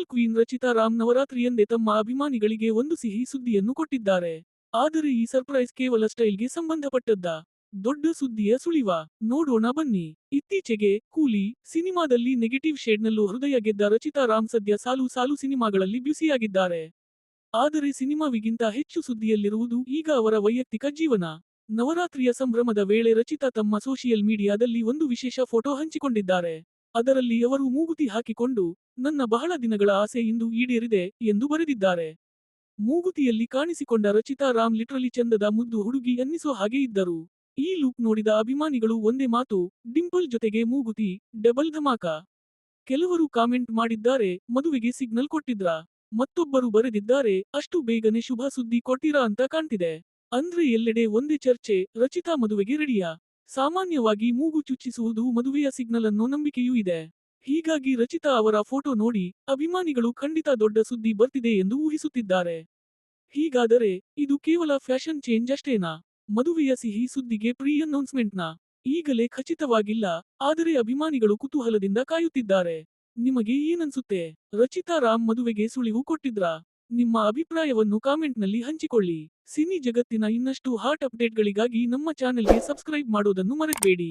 Dimple queen Rachita Ram ನವರಾತ್ರಿಯಂದೇ ತಮ್ಮ ಅಭಿಮಾನಿಗಳಿಗೆ ಒಂದು ಸಿಹಿ ಸುದ್ದಿಯನ್ನು ಕೊಟ್ಟಿದ್ದಾರೆ. ಆದರೆ ಈ ಸರ್ಪ್ರೈಸ್ ಕೇವಲ ಸ್ಟೈಲ್ಗೆ ಸಂಬಂಧಪಟ್ಟದ್ದ ದೊಡ್ಡ ಸುದ್ದಿಯ ಸುಳಿವ. ನೋಡೋಣ ಬನ್ನಿ. ಇತ್ತೀಚೆಗೆ ಕೂಲಿ ಸಿನಿಮಾದಲ್ಲಿ ನೆಗೆಟಿವ್ ಶೇಡ್ನಲ್ಲೂ ಹೃದಯ ಗೆದ್ದ ರಚಿತಾ ರಾಮ್ ಸದ್ಯ ಸಾಲು ಸಾಲು ಸಿನಿಮಾಗಳಲ್ಲಿ ಬ್ಯುಸಿಯಾಗಿದ್ದಾರೆ. ಆದರೆ ಸಿನಿಮಾವಿಗಿಂತ ಹೆಚ್ಚು ಸುದ್ದಿಯಲ್ಲಿರುವುದು ಈಗ ಅವರ ವೈಯಕ್ತಿಕ ಜೀವನ. ನವರಾತ್ರಿಯ ಸಂಭ್ರಮದ ವೇಳೆ ರಚಿತಾ ತಮ್ಮ ಸೋಷಿಯಲ್ ಮೀಡಿಯಾದಲ್ಲಿ ಒಂದು ವಿಶೇಷ ಫೋಟೋ ಹಂಚಿಕೊಂಡಿದ್ದಾರೆ. ಅದರಲ್ಲಿ ಅವರು ಮೂಗುತಿ ಹಾಕಿಕೊಂಡು, ನನ್ನ ಬಹಳ ದಿನಗಳ ಆಸೆ ಇಂದು ಈಡೇರಿದೆ ಎಂದು ಬರೆದಿದ್ದಾರೆ. ಮೂಗುತಿಯಲ್ಲಿ ಕಾಣಿಸಿಕೊಂಡ ರಚಿತಾ ರಾಮ್ ಲಿಟ್ರಲಿ ಚಂದದ ಮುದ್ದು ಹುಡುಗಿ ಅನ್ನಿಸೋ ಹಾಗೆ ಇದ್ದರು. ಈ ಲುಕ್ ನೋಡಿದ ಅಭಿಮಾನಿಗಳು ಒಂದೇ ಮಾತು, ಡಿಂಪಲ್ ಜೊತೆಗೆ ಮೂಗುತಿ, ಡಬಲ್ ಧಮಾಕ ಕೆಲವರು ಕಾಮೆಂಟ್ ಮಾಡಿದ್ದಾರೆ, ಮದುವೆಗೆ ಸಿಗ್ನಲ್ ಕೊಟ್ಟಿದ್ರಾ. ಮತ್ತೊಬ್ಬರು ಬರೆದಿದ್ದಾರೆ, ಅಷ್ಟು ಬೇಗನೆ ಶುಭ ಸುದ್ದಿ ಕೊಟ್ಟಿರಾ ಅಂತ ಕಾಣ್ತಿದೆ. ಅಂದ್ರೆ ಎಲ್ಲೆಡೆ ಒಂದೇ ಚರ್ಚೆ, ರಚಿತಾ ಮದುವೆಗೆ ರೆಡಿಯಾ? ಸಾಮಾನ್ಯವಾಗಿ ಮೂಗು ಚುಚ್ಚಿಸುವುದು ಮದುವೆಯ ಸಿಗ್ನಲ್ ಅನ್ನೋ ನಂಬಿಕೆಯೂ ಇದೆ. ಹೀಗಾಗಿ ರಚಿತಾ ಅವರ ಫೋಟೋ ನೋಡಿ, ಅಭಿಮಾನಿಗಳು ಖಂಡಿತ ದೊಡ್ಡ ಸುದ್ದಿ ಬರ್ತಿದೆ ಎಂದು ಊಹಿಸುತ್ತಿದ್ದಾರೆ. ಹೀಗಾದರೆ, ಇದು ಕೇವಲ ಫ್ಯಾಷನ್ ಚೇಂಜ್ ಅಷ್ಟೇನಾ? ಮದುವೆಯ ಸಿಹಿ ಸುದ್ದಿಗೆ ಪ್ರೀ ಅನೌನ್ಸ್ಮೆಂಟ್ನ ಈಗಲೇ ಖಚಿತವಾಗಿಲ್ಲ, ಆದರೆ ಅಭಿಮಾನಿಗಳು ಕುತೂಹಲದಿಂದ ಕಾಯುತ್ತಿದ್ದಾರೆ. ನಿಮಗೆ ಏನನ್ಸುತ್ತೆ? ರಚಿತಾ ರಾಮ್ ಮದುವೆಗೆ ಸುಳಿವು ಕೊಟ್ಟಿದ್ರಾ? ನಿಮ್ಮ ಅಭಿಪ್ರಾಯವನ್ನು ಕಾಮೆಂಟ್ನಲ್ಲಿ ಹಂಚಿಕೊಳ್ಳಿ. ಸಿನಿ ಜಗತ್ತಿನ ಇನ್ನಷ್ಟು ಹಾಟ್ ಅಪ್ಡೇಟ್ಗಳಿಗಾಗಿ ನಮ್ಮ ಚಾನೆಲ್ಗೆ ಸಬ್ಸ್ಕ್ರೈಬ್ ಮಾಡೋದನ್ನು ಮರೆಯಬೇಡಿ